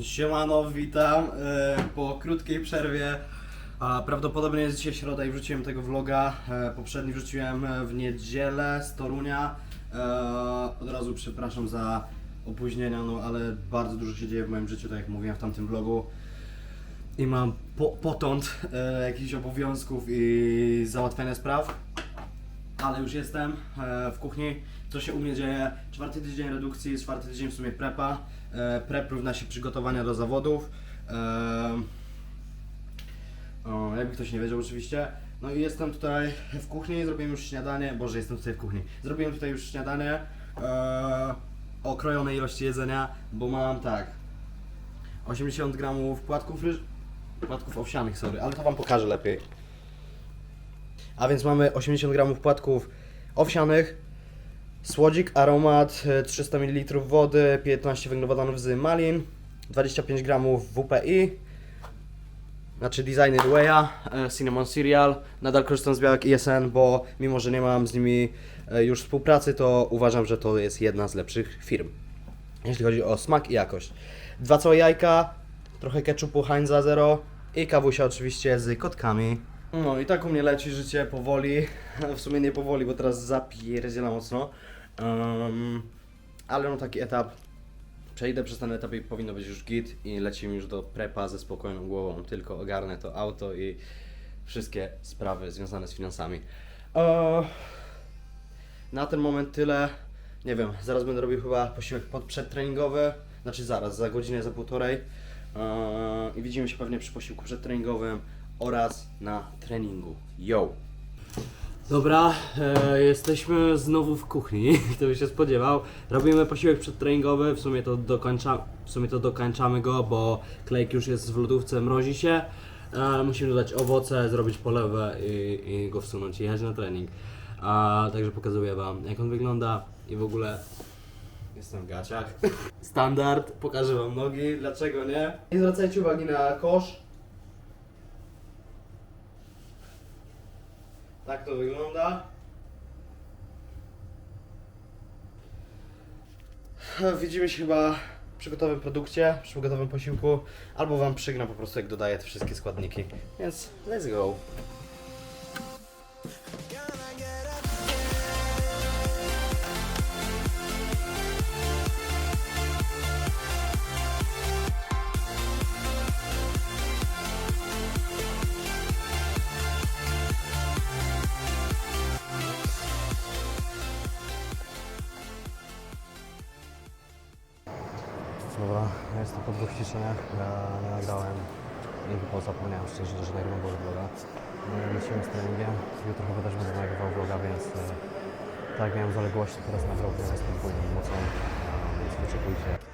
Siemano, witam e, po krótkiej przerwie. Prawdopodobnie jest dzisiaj środa i wrzuciłem tego vloga. E, poprzedni wrzuciłem e, w niedzielę z Torunia. Od razu przepraszam za opóźnienia, no ale bardzo dużo się dzieje w moim życiu, tak jak mówiłem w tamtym vlogu. I mam po, potąd jakichś obowiązków i załatwiania spraw. Ale już jestem e, w kuchni. Co się u mnie dzieje? Czwarty tydzień redukcji, czwarty tydzień w sumie prepa. E, prep równa się przygotowania do zawodów. E, jakby ktoś nie wiedział oczywiście. No i jestem tutaj w kuchni, zrobiłem już śniadanie. Boże, jestem tutaj w kuchni. Zrobiłem tutaj już śniadanie. Okrojonej ilości jedzenia, bo mam tak. 80 gramów płatków. Płatków owsianych, sorry, ale to wam pokażę lepiej. A więc mamy 80 gramów płatków owsianych, słodzik, aromat, e, 300 ml wody, 15 węglowodanów z malin, 25 gramów WPI, znaczy Designer Whey'a, e, Cinnamon Cereal. Nadal korzystam z białek ISN, bo mimo, że nie mam z nimi e, już współpracy, to uważam, że to jest jedna z lepszych firm, jeśli chodzi o smak i jakość. Dwa całe jajka, trochę ketchupu Heinza Zero i kawusia oczywiście z kotkami. No i tak u mnie leci życie powoli, w sumie nie powoli, bo teraz zapierdziela mocno. Um, ale no taki etap, przejdę przez ten etap i powinno być już git i lecimy już do prepa ze spokojną głową, tylko ogarnę to auto i wszystkie sprawy związane z finansami. Eee, na ten moment tyle. Nie wiem, zaraz będę robił chyba posiłek przedtreningowy, znaczy zaraz, za godzinę, za półtorej. Eee, I widzimy się pewnie przy posiłku przedtreningowym oraz na treningu. Yo! Dobra, e, jesteśmy znowu w kuchni, kto by się spodziewał. Robimy posiłek przedtreningowy, w sumie to dokończa, w sumie to dokończamy go, bo klejk już jest w lodówce, mrozi się. E, musimy dodać owoce, zrobić polewę i, i go wsunąć i jechać na trening. A, także pokazuję wam jak on wygląda i w ogóle jestem w gaciach. Standard, pokażę wam nogi, dlaczego nie? Nie zwracajcie uwagi na kosz. Tak to wygląda. Widzimy się chyba przy gotowym produkcie, przy gotowym posiłku, albo Wam przygnę po prostu jak dodaję te wszystkie składniki. Więc let's go. I bo zapomniałem szczerze, że nagrywam vloga. Lecimy z treningiem, jutro chyba też będę nagrywał vloga, więc e, tak miałem zaległości, teraz nagrałbym z podwójną mocą, więc wyczekujcie.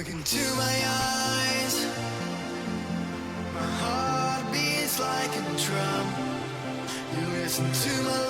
Look into my eyes. My heart beats like a drum. You listen to my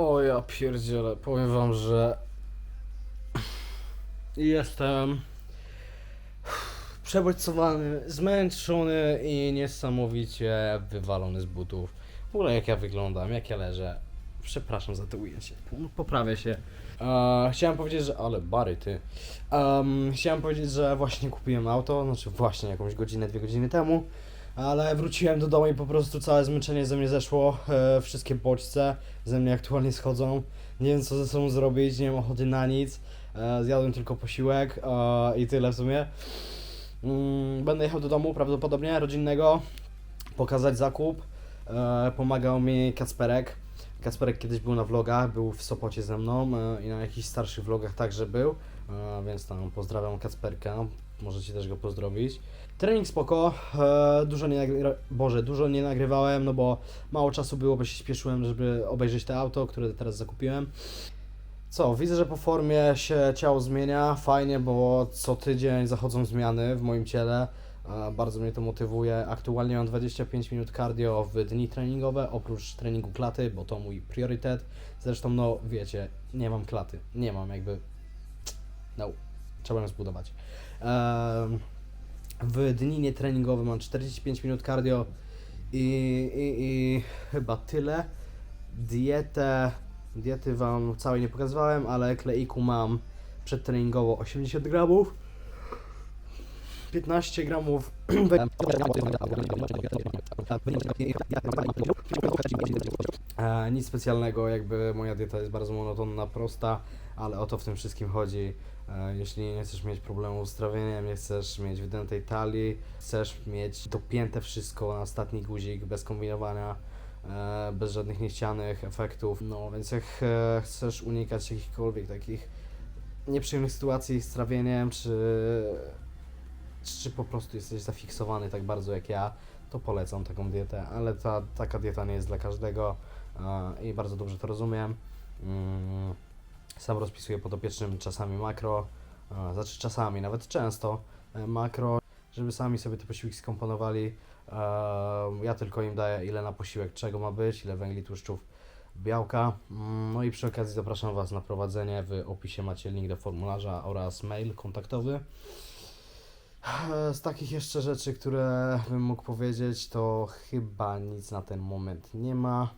O ja pierdzielę, powiem wam, że jestem przebodźcowany, zmęczony i niesamowicie wywalony z butów. W ogóle jak ja wyglądam, jak ja leżę. Przepraszam za to ujęcie, poprawię się. E, chciałem powiedzieć, że... ale bary ty. Em, chciałem powiedzieć, że właśnie kupiłem auto, znaczy właśnie jakąś godzinę, dwie godziny temu. Ale wróciłem do domu i po prostu całe zmęczenie ze mnie zeszło. E, wszystkie bodźce ze mnie aktualnie schodzą. Nie wiem co ze sobą zrobić, nie mam ochoty na nic. E, zjadłem tylko posiłek e, i tyle w sumie. Mm, będę jechał do domu prawdopodobnie rodzinnego, pokazać zakup. Pomagał mi Kacperek. Kacperek kiedyś był na vlogach, był w Sopocie ze mną i na jakichś starszych vlogach także był, więc tam pozdrawiam Kacperka, możecie też go pozdrowić. Trening spoko, e, dużo nie nagry- Boże, dużo nie nagrywałem, no bo mało czasu było, bo się śpieszyłem, żeby obejrzeć te auto, które teraz zakupiłem. Co, widzę, że po formie się ciało zmienia, fajnie, bo co tydzień zachodzą zmiany w moim ciele. Bardzo mnie to motywuje. Aktualnie mam 25 minut cardio w dni treningowe, oprócz treningu klaty, bo to mój priorytet. Zresztą, no wiecie, nie mam klaty. Nie mam jakby. No, trzeba ją zbudować. Em, w dni nietreningowe mam 45 minut cardio i, i, i chyba tyle. Dietę Diety wam całej nie pokazywałem, ale kleiku mam przedtreningowo 80 gramów. 15 gramów E, nic specjalnego, jakby moja dieta jest bardzo monotonna, prosta, ale o to w tym wszystkim chodzi. E, jeśli nie chcesz mieć problemów z trawieniem, nie chcesz mieć wydętej talii, chcesz mieć dopięte wszystko na ostatni guzik, bez kombinowania, e, bez żadnych niechcianych efektów, no więc jak e, chcesz unikać jakichkolwiek takich nieprzyjemnych sytuacji z trawieniem, czy, czy po prostu jesteś zafiksowany tak bardzo jak ja, to polecam taką dietę, ale ta, taka dieta nie jest dla każdego i bardzo dobrze to rozumiem. Mm, Sam rozpisuję podopiecznym czasami makro, e, znaczy czasami, nawet często e, makro, żeby sami sobie te posiłki skomponowali. E, Ja tylko im daję ile na posiłek czego ma być, ile węgli, tłuszczów, białka. Mm, No i przy okazji zapraszam Was na prowadzenie. W opisie macie link do formularza oraz mail kontaktowy. Z takich jeszcze rzeczy, które bym mógł powiedzieć, to chyba nic na ten moment nie ma.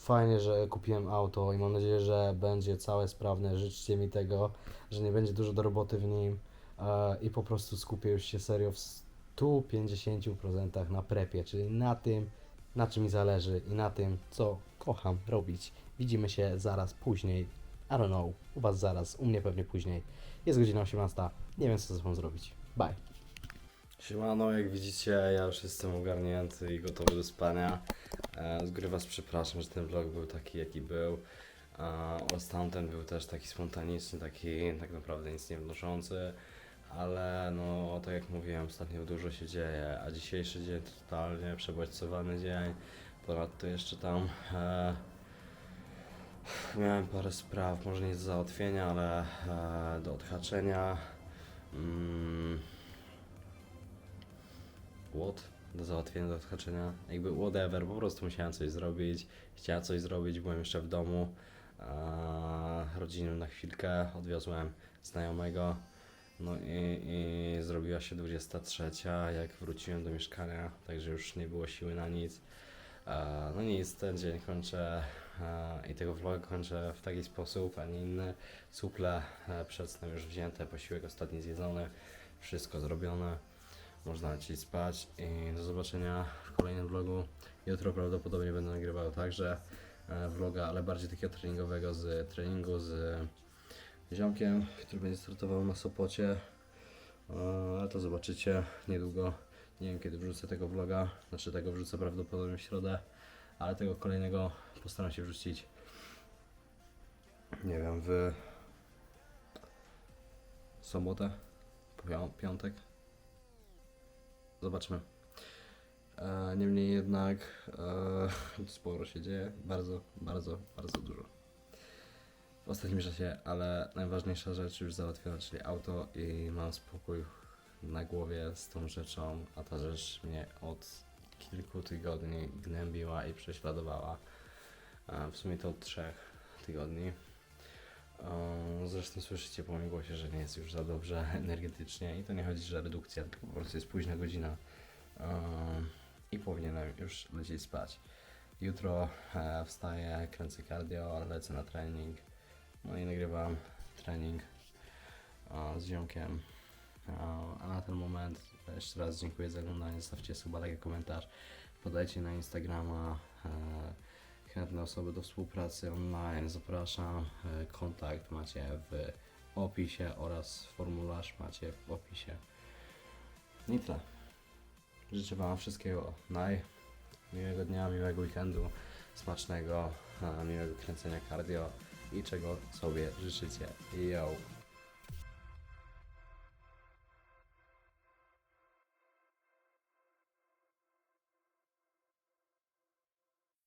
Fajnie, że kupiłem auto i mam nadzieję, że będzie całe sprawne. Życzcie mi tego, że nie będzie dużo do roboty w nim e, i po prostu skupię już się serio w 150% na prepie, czyli na tym, na czym mi zależy i na tym, co kocham robić. Widzimy się zaraz później. I don't know, u Was zaraz, u mnie pewnie później. Jest godzina 18, nie wiem co ze sobą zrobić. Bye. Siemano, jak widzicie, ja już jestem ogarnięty i gotowy do spania. E, z góry Was przepraszam, że ten vlog był taki, jaki był. E, tamten był też taki spontaniczny, taki tak naprawdę nic nie wnoszący. Ale no, tak jak mówiłem, ostatnio dużo się dzieje, a dzisiejszy dzień to totalnie przebodźcowany dzień. Ponadto jeszcze tam e, miałem parę spraw, może nie do załatwienia, ale e, do odhaczenia. Mm, what? Do załatwienia, do odhaczenia. Jakby whatever, po prostu musiałem coś zrobić. Chciałem coś zrobić, byłem jeszcze w domu. Eee, rodzinnym na chwilkę, odwiozłem znajomego. No i, i zrobiła się 23, jak wróciłem do mieszkania, także już nie było siły na nic. Eee, no nic, ten dzień kończę eee, i tego vloga kończę w taki sposób, a nie inny. Suple e, przed snem już wzięte, posiłek ostatni zjedzony, wszystko zrobione można lecieć spać i do zobaczenia w kolejnym vlogu. Jutro prawdopodobnie będę nagrywał także e, vloga, ale bardziej takiego treningowego z treningu z ziomkiem, który będzie startował na Sopocie. E, Ale to zobaczycie niedługo. Nie wiem kiedy wrzucę tego vloga, znaczy tego wrzucę prawdopodobnie w środę, ale tego kolejnego postaram się wrzucić nie wiem, w sobotę, pią- piątek. Zobaczmy. E, niemniej jednak e, sporo się dzieje. Bardzo, bardzo, bardzo dużo. W ostatnim czasie, ale najważniejsza rzecz już załatwiona, czyli auto i mam spokój na głowie z tą rzeczą, a ta rzecz mnie od kilku tygodni gnębiła i prześladowała. E, w sumie to od trzech tygodni. Zresztą słyszycie po moim głosie, że nie jest już za dobrze energetycznie i to nie chodzi, że redukcja, tylko po prostu jest późna godzina i powinienem już lecieć spać. Jutro e, wstaję, kręcę cardio, lecę na trening, no i nagrywam trening e, z ziomkiem. E, A na ten moment jeszcze raz dziękuję za oglądanie, zostawcie suba, like, komentarz, podajcie na Instagrama, chętne osoby do współpracy online zapraszam. E, Kontakt macie w opisie oraz formularz macie w opisie. I tyle. Życzę Wam wszystkiego naj. Miłego dnia, miłego weekendu, smacznego, e, miłego kręcenia cardio i czego sobie życzycie. Yo!